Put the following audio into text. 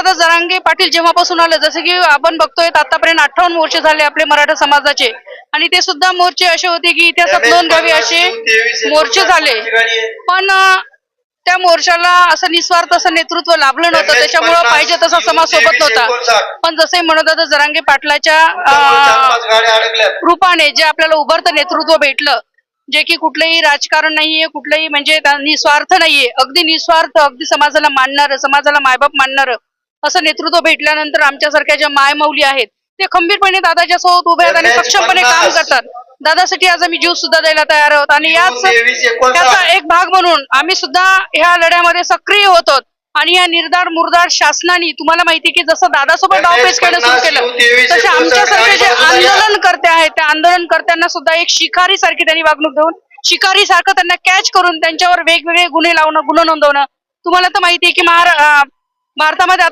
दादा जरांगे पाटील जेव्हापासून आलं जसं की आपण बघतोय आतापर्यंत अठ्ठावन्न मोर्चे झाले आपले मराठा समाजाचे. आणि ते सुद्धा मोर्चे असे होते की इतिहासात नोंद घ्यावी असे मोर्चे झाले. पण त्या मोर्चाला असं निस्वार्थ असं नेतृत्व लाभलं नव्हतं. त्याच्यामुळं पाहिजे तसा समाज सोबत नव्हता. पण म्हणत होतं जरांगे पाटलाच्या रूपाने जे आपल्याला उभरतं नेतृत्व भेटलं जे की कुठलंही राजकारण नाहीये कुठलंही म्हणजे निस्वार्थ नाहीये. अगदी निस्वार्थ अगदी समाजाला मानणार समाजाला मायबाप मानणार असं नेतृत्व भेटल्यानंतर आमच्यासारख्या ज्या मायमौली आहेत ते खंबीरपणे दादाच्या सोबत उभे आहेत आणि सक्षमपणे काम करतात. दादासाठी आज आम्ही जीव सुद्धा द्यायला तयार आहोत आणि याच त्याचा एक भाग म्हणून आम्ही सुद्धा ह्या लढ्यामध्ये सक्रिय होतो आणि या निर्धार मुरदार शासनाने तुम्हाला माहिती की जसं दादासोबत डावपेच करणं सुरू केलं. तसे आमच्यासारखे जे आंदोलनकर्ते आहेत त्या आंदोलनकर्त्यांना सुद्धा एक शिकारी सारखी त्यांनी वागणूक देऊन शिकारी सारखं त्यांना कॅच करून त्यांच्यावर वेगवेगळे गुन्हे लावणं गुन्हे नोंदवणं. तुम्हाला तर माहिती आहे की महारा भारतामध्ये आता